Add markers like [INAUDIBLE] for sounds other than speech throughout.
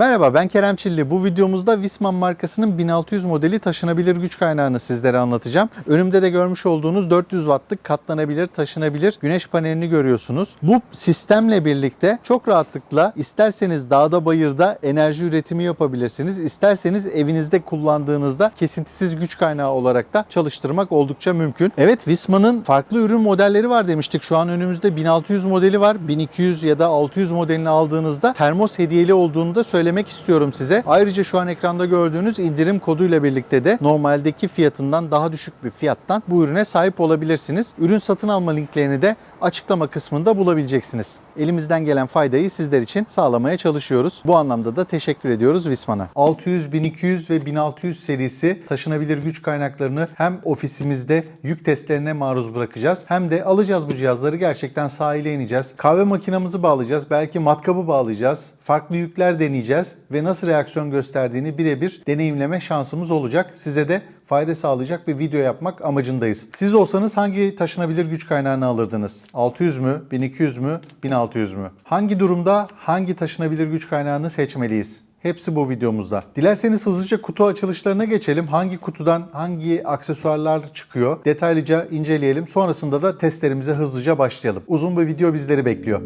Merhaba ben Kerem Çilli. Bu videomuzda Visman markasının 1600 modeli taşınabilir güç kaynağını sizlere anlatacağım. Önümde de görmüş olduğunuz 400 wattlık katlanabilir, taşınabilir güneş panelini görüyorsunuz. Bu sistemle birlikte çok rahatlıkla isterseniz dağda bayırda enerji üretimi yapabilirsiniz. İsterseniz evinizde kullandığınızda kesintisiz güç kaynağı olarak da çalıştırmak oldukça mümkün. Evet Visman'ın farklı ürün modelleri var demiştik. Şu an önümüzde 1600 modeli var. 1200 ya da 600 modelini aldığınızda termos hediyeli olduğunu da söylemek istiyorum size. Ayrıca şu an ekranda gördüğünüz indirim koduyla birlikte de normaldeki fiyatından daha düşük bir fiyattan bu ürüne sahip olabilirsiniz. Ürün satın alma linklerini de açıklama kısmında bulabileceksiniz. Elimizden gelen faydayı sizler için sağlamaya çalışıyoruz. Bu anlamda da teşekkür ediyoruz Visman'a. 600, 1200 ve 1600 serisi taşınabilir güç kaynaklarını hem ofisimizde yük testlerine maruz bırakacağız hem de alacağız bu cihazları gerçekten sahile ineceğiz. Kahve makinamızı bağlayacağız. Belki matkabı bağlayacağız. Farklı yükler deneyeceğiz ve nasıl reaksiyon gösterdiğini birebir deneyimleme şansımız olacak. Size de fayda sağlayacak bir video yapmak amacındayız. Siz olsanız hangi taşınabilir güç kaynağını alırdınız? 600 mü, 1200 mü, 1600 mü? Hangi durumda hangi taşınabilir güç kaynağını seçmeliyiz? Hepsi bu videomuzda. Dilerseniz hızlıca kutu açılışlarına geçelim. Hangi kutudan hangi aksesuarlar çıkıyor detaylıca inceleyelim. Sonrasında da testlerimize hızlıca başlayalım. Uzun bir video bizleri bekliyor.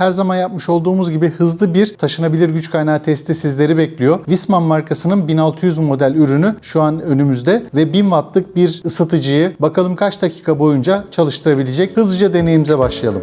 Her zaman yapmış olduğumuz gibi hızlı bir taşınabilir güç kaynağı testi sizleri bekliyor. Visman markasının 1600 model ürünü şu an önümüzde ve 1000 wattlık bir ısıtıcıyı bakalım kaç dakika boyunca çalıştırabilecek. Hızlıca deneyimize başlayalım.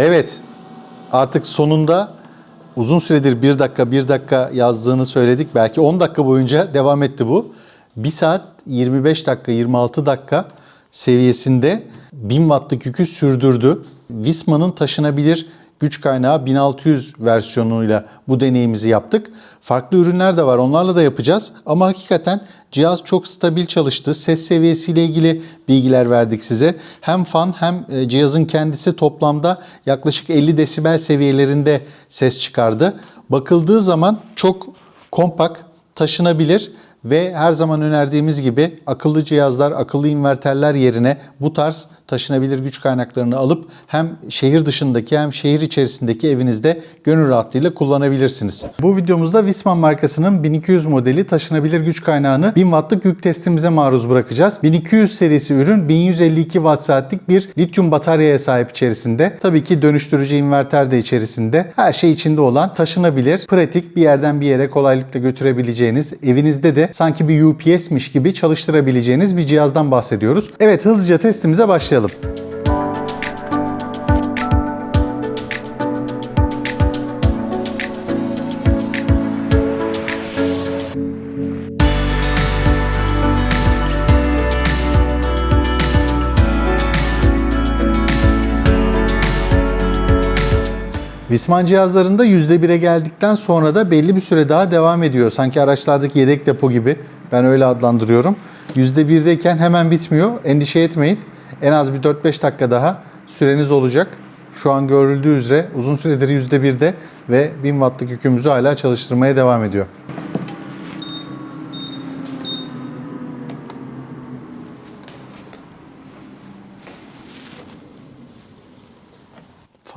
Evet, artık sonunda uzun süredir 1 dakika 1 dakika yazdığını söyledik. Belki 10 dakika boyunca devam etti bu. 1 saat 25 dakika 26 dakika seviyesinde 1000 wattlık yükü sürdürdü. Visma'nın taşınabilir güç kaynağı 1600 versiyonuyla bu deneyimizi yaptık. Farklı ürünler de var onlarla da yapacağız ama hakikaten cihaz çok stabil çalıştı. Ses seviyesiyle ilgili bilgiler verdik size. Hem fan hem e, cihazın kendisi toplamda yaklaşık 50 desibel seviyelerinde ses çıkardı. Bakıldığı zaman çok kompakt, taşınabilir ve her zaman önerdiğimiz gibi akıllı cihazlar, akıllı inverterler yerine bu tarz taşınabilir güç kaynaklarını alıp hem şehir dışındaki hem şehir içerisindeki evinizde gönül rahatlığıyla kullanabilirsiniz. Bu videomuzda Visman markasının 1200 modeli taşınabilir güç kaynağını 1000 wattlık yük testimize maruz bırakacağız. 1200 serisi ürün 1152 watt saatlik bir lityum bataryaya sahip içerisinde. Tabii ki dönüştürücü inverter de içerisinde. Her şey içinde olan taşınabilir, pratik bir yerden bir yere kolaylıkla götürebileceğiniz, evinizde de sanki bir UPS'miş gibi çalıştırabileceğiniz bir cihazdan bahsediyoruz. Evet hızlıca testimize başlayalım. Visman cihazlarında %1'e geldikten sonra da belli bir süre daha devam ediyor. Sanki araçlardaki yedek depo gibi Ben öyle adlandırıyorum. %1'deyken hemen bitmiyor. Endişe etmeyin. En az bir 4-5 dakika daha süreniz olacak. Şu an görüldüğü üzere uzun süredir %1'de ve 1000 wattlık yükümüzü hala çalıştırmaya devam ediyor.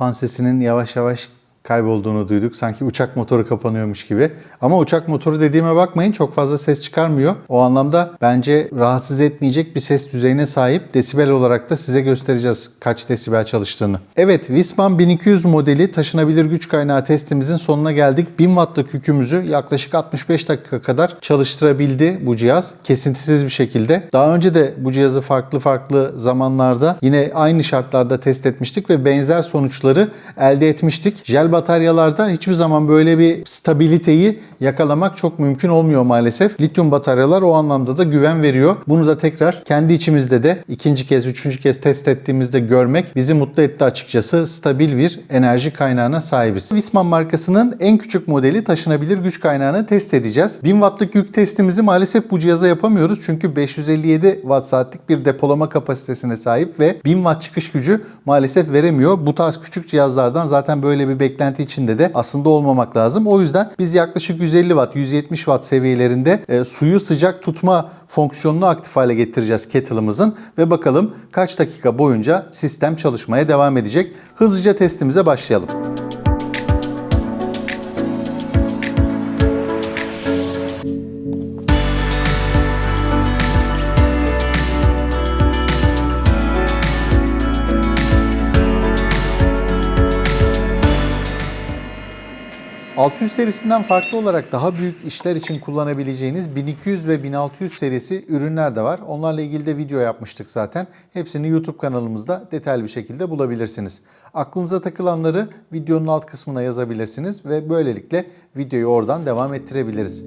Fan sesinin yavaş yavaş kaybolduğunu duyduk. Sanki uçak motoru kapanıyormuş gibi. Ama uçak motoru dediğime bakmayın çok fazla ses çıkarmıyor. O anlamda bence rahatsız etmeyecek bir ses düzeyine sahip. Desibel olarak da size göstereceğiz kaç desibel çalıştığını. Evet Wisman 1200 modeli taşınabilir güç kaynağı testimizin sonuna geldik. 1000 wattlık yükümüzü yaklaşık 65 dakika kadar çalıştırabildi bu cihaz. Kesintisiz bir şekilde. Daha önce de bu cihazı farklı farklı zamanlarda yine aynı şartlarda test etmiştik ve benzer sonuçları elde etmiştik. Jel bataryalarda hiçbir zaman böyle bir stabiliteyi yakalamak çok mümkün olmuyor maalesef. Lityum bataryalar o anlamda da güven veriyor. Bunu da tekrar kendi içimizde de ikinci kez, üçüncü kez test ettiğimizde görmek bizi mutlu etti açıkçası. Stabil bir enerji kaynağına sahibiz. Wisman markasının en küçük modeli taşınabilir güç kaynağını test edeceğiz. 1000 wattlık yük testimizi maalesef bu cihaza yapamıyoruz. Çünkü 557 watt saatlik bir depolama kapasitesine sahip ve 1000 watt çıkış gücü maalesef veremiyor. Bu tarz küçük cihazlardan zaten böyle bir beklenti içinde de aslında olmamak lazım. O yüzden biz yaklaşık 150 watt, 170 watt seviyelerinde e, suyu sıcak tutma fonksiyonunu aktif hale getireceğiz kettle'ımızın ve bakalım kaç dakika boyunca sistem çalışmaya devam edecek. Hızlıca testimize başlayalım. ...600 serisinden farklı olarak daha büyük işler için kullanabileceğiniz 1200 ve 1600 serisi ürünler de var. Onlarla ilgili de video yapmıştık zaten. Hepsini YouTube kanalımızda detaylı bir şekilde bulabilirsiniz. Aklınıza takılanları videonun alt kısmına yazabilirsiniz ve böylelikle videoyu oradan devam ettirebiliriz.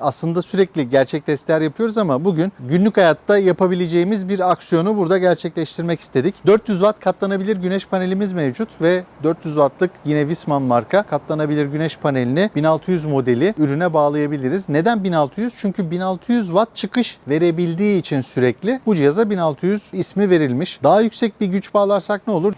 Aslında sürekli gerçek testler yapıyoruz ama bugün günlük hayatta yapabileceğimiz bir aksiyonu burada gerçekleştirmek istedik. 400 watt katlanabilir güneş panelimiz mevcut ve 400 wattlık yine Wisman marka katlanabilir güneş panelini 1600 modeli ürüne bağlayabiliriz. Neden 1600? Çünkü 1600 watt çıkış verebildiği için sürekli bu cihaza 1600 ismi verilmiş. Daha yüksek bir güç bağlarsak ne olur?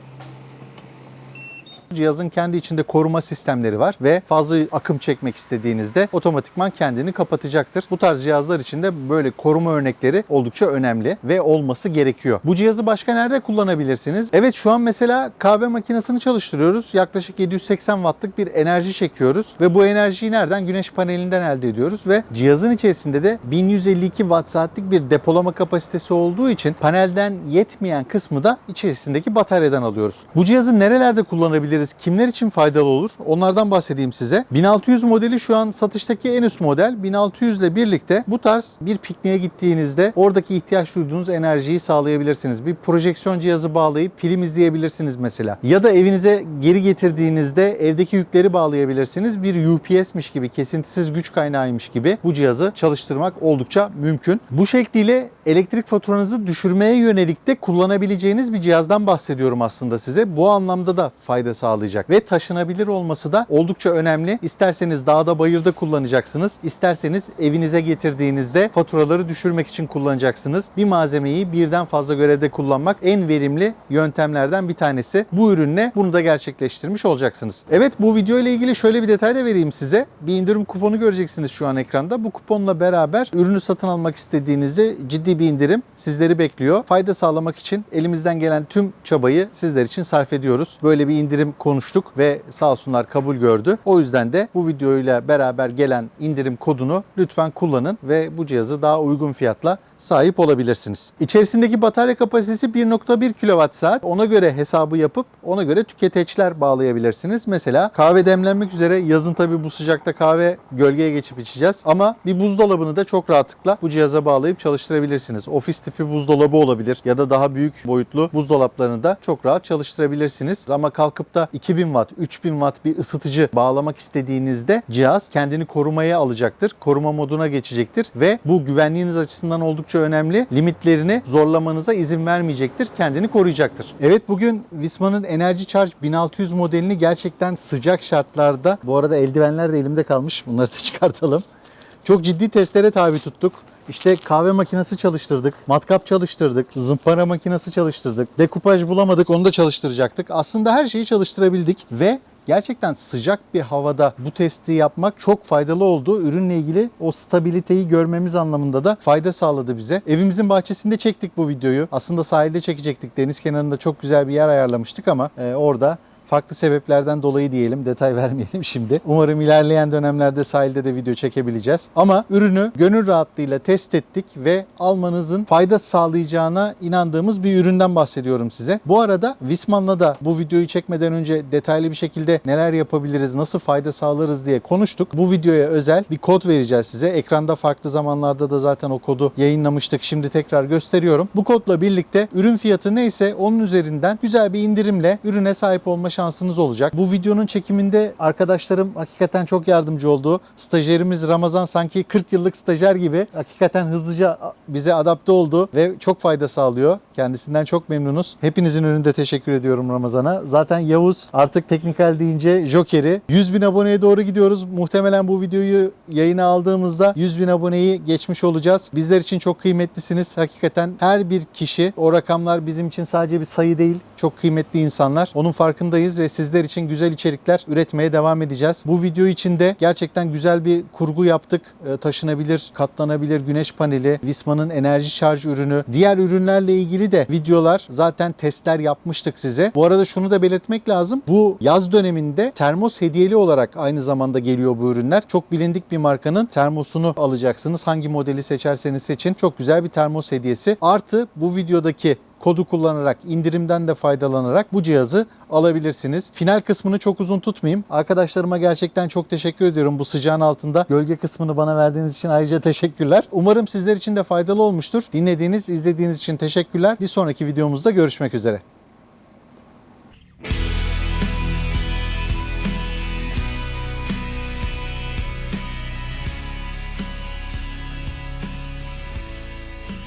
Cihazın kendi içinde koruma sistemleri var ve fazla akım çekmek istediğinizde otomatikman kendini kapatacaktır. Bu tarz cihazlar için de böyle koruma örnekleri oldukça önemli ve olması gerekiyor. Bu cihazı başka nerede kullanabilirsiniz? Evet şu an mesela kahve makinesini çalıştırıyoruz. Yaklaşık 780 wattlık bir enerji çekiyoruz ve bu enerjiyi nereden? Güneş panelinden elde ediyoruz ve cihazın içerisinde de 1152 watt saatlik bir depolama kapasitesi olduğu için panelden yetmeyen kısmı da içerisindeki bataryadan alıyoruz. Bu cihazı nerelerde kullanabiliriz? Kimler için faydalı olur? Onlardan bahsedeyim size. 1600 modeli şu an satıştaki en üst model. 1600 ile birlikte bu tarz bir pikniğe gittiğinizde oradaki ihtiyaç duyduğunuz enerjiyi sağlayabilirsiniz. Bir projeksiyon cihazı bağlayıp film izleyebilirsiniz mesela. Ya da evinize geri getirdiğinizde evdeki yükleri bağlayabilirsiniz. Bir UPS'miş gibi, kesintisiz güç kaynağıymış gibi bu cihazı çalıştırmak oldukça mümkün. Bu şekliyle elektrik faturanızı düşürmeye yönelik de kullanabileceğiniz bir cihazdan bahsediyorum aslında size. Bu anlamda da fayda sağlayacak ve taşınabilir olması da oldukça önemli. İsterseniz dağda bayırda kullanacaksınız. İsterseniz evinize getirdiğinizde faturaları düşürmek için kullanacaksınız. Bir malzemeyi birden fazla görevde kullanmak en verimli yöntemlerden bir tanesi. Bu ürünle bunu da gerçekleştirmiş olacaksınız. Evet bu video ile ilgili şöyle bir detay da vereyim size. Bir indirim kuponu göreceksiniz şu an ekranda. Bu kuponla beraber ürünü satın almak istediğinizde ciddi bir indirim sizleri bekliyor. Fayda sağlamak için elimizden gelen tüm çabayı sizler için sarf ediyoruz. Böyle bir indirim konuştuk ve sağ olsunlar kabul gördü. O yüzden de bu videoyla beraber gelen indirim kodunu lütfen kullanın ve bu cihazı daha uygun fiyatla sahip olabilirsiniz. İçerisindeki batarya kapasitesi 1.1 kWh. Ona göre hesabı yapıp ona göre tüketeçler bağlayabilirsiniz. Mesela kahve demlenmek üzere yazın tabi bu sıcakta kahve gölgeye geçip içeceğiz. Ama bir buzdolabını da çok rahatlıkla bu cihaza bağlayıp çalıştırabilirsiniz. Ofis tipi buzdolabı olabilir ya da daha büyük boyutlu buzdolaplarını da çok rahat çalıştırabilirsiniz. Ama kalkıp da 2000 watt, 3000 watt bir ısıtıcı bağlamak istediğinizde cihaz kendini korumaya alacaktır. Koruma moduna geçecektir ve bu güvenliğiniz açısından oldukça oldukça önemli. Limitlerini zorlamanıza izin vermeyecektir. Kendini koruyacaktır. Evet bugün Visma'nın Energy Charge 1600 modelini gerçekten sıcak şartlarda bu arada eldivenler de elimde kalmış. Bunları da [LAUGHS] çıkartalım. Çok ciddi testlere tabi tuttuk. İşte kahve makinesi çalıştırdık, matkap çalıştırdık, zımpara makinesi çalıştırdık, dekupaj bulamadık onu da çalıştıracaktık. Aslında her şeyi çalıştırabildik ve gerçekten sıcak bir havada bu testi yapmak çok faydalı oldu. Ürünle ilgili o stabiliteyi görmemiz anlamında da fayda sağladı bize. Evimizin bahçesinde çektik bu videoyu. Aslında sahilde çekecektik. Deniz kenarında çok güzel bir yer ayarlamıştık ama e, orada farklı sebeplerden dolayı diyelim detay [LAUGHS] vermeyelim şimdi. Umarım ilerleyen dönemlerde sahilde de video çekebileceğiz. Ama ürünü gönül rahatlığıyla test ettik ve almanızın fayda sağlayacağına inandığımız bir üründen bahsediyorum size. Bu arada Visman'la da bu videoyu çekmeden önce detaylı bir şekilde neler yapabiliriz, nasıl fayda sağlarız diye konuştuk. Bu videoya özel bir kod vereceğiz size. Ekranda farklı zamanlarda da zaten o kodu yayınlamıştık. Şimdi tekrar gösteriyorum. Bu kodla birlikte ürün fiyatı neyse onun üzerinden güzel bir indirimle ürüne sahip olma şansınız olacak. Bu videonun çekiminde arkadaşlarım hakikaten çok yardımcı oldu. Stajyerimiz Ramazan sanki 40 yıllık stajyer gibi hakikaten hızlıca bize adapte oldu ve çok fayda sağlıyor. Kendisinden çok memnunuz. Hepinizin önünde teşekkür ediyorum Ramazan'a. Zaten Yavuz artık teknikal deyince Joker'i. 100 bin aboneye doğru gidiyoruz. Muhtemelen bu videoyu yayına aldığımızda 100 bin aboneyi geçmiş olacağız. Bizler için çok kıymetlisiniz. Hakikaten her bir kişi o rakamlar bizim için sadece bir sayı değil. Çok kıymetli insanlar. Onun farkındayız ve sizler için güzel içerikler üretmeye devam edeceğiz. Bu video için de gerçekten güzel bir kurgu yaptık. Ee, taşınabilir, katlanabilir güneş paneli, Visma'nın enerji şarj ürünü, diğer ürünlerle ilgili de videolar zaten testler yapmıştık size. Bu arada şunu da belirtmek lazım. Bu yaz döneminde termos hediyeli olarak aynı zamanda geliyor bu ürünler. Çok bilindik bir markanın termosunu alacaksınız. Hangi modeli seçerseniz seçin. Çok güzel bir termos hediyesi. Artı bu videodaki kodu kullanarak indirimden de faydalanarak bu cihazı alabilirsiniz. Final kısmını çok uzun tutmayayım. Arkadaşlarıma gerçekten çok teşekkür ediyorum bu sıcağın altında. Gölge kısmını bana verdiğiniz için ayrıca [LAUGHS] teşekkürler. Umarım sizler için de faydalı olmuştur. Dinlediğiniz, izlediğiniz için teşekkürler. Bir sonraki videomuzda görüşmek üzere.